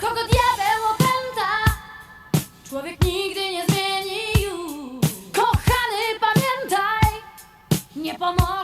kogo diabeł opęta. Człowiek nigdy nie zmieni już. Kochany, pamiętaj, nie pomoże.